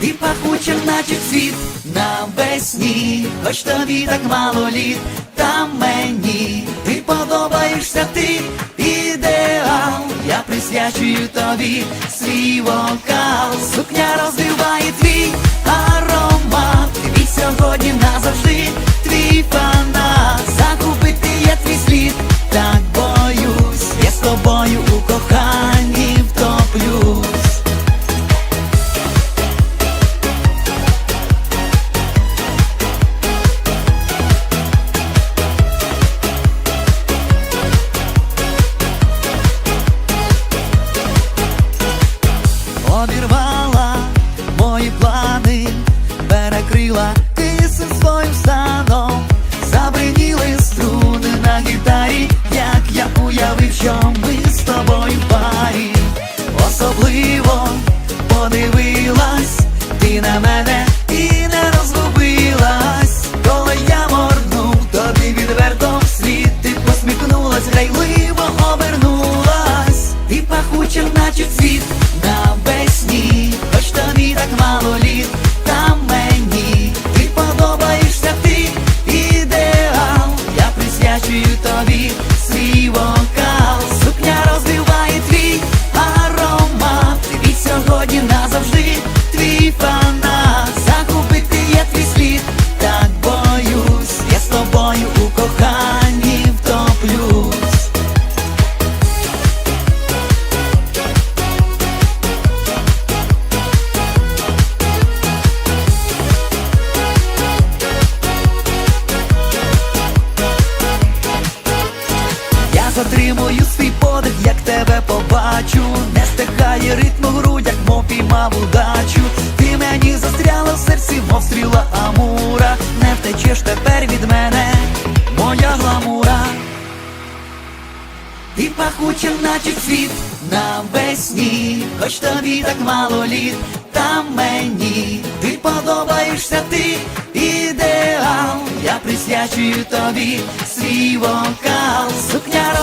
Ти пахучим, наче світ навесні, хоч тобі так мало літ, та мені ти подобаєшся, ти. Ідеал, я присвячую тобі свій вокал, сукня розбиває твій перекрила кисень своїм станом, забриніли струни на гітарі, свій вокал, затримую свій подих, як тебе побачу, не стихає ритм у грудях, мов піймав удачу. Ти мені застряла в серці, мов стріла амура, не втечеш тепер від мене, моя гламура. Ти пахуча, наче цвіт навесні, хоч тобі так мало літ, та мені. Ти подобаєшся, ти ідеал, я присвячую тобі свій вокал, сукня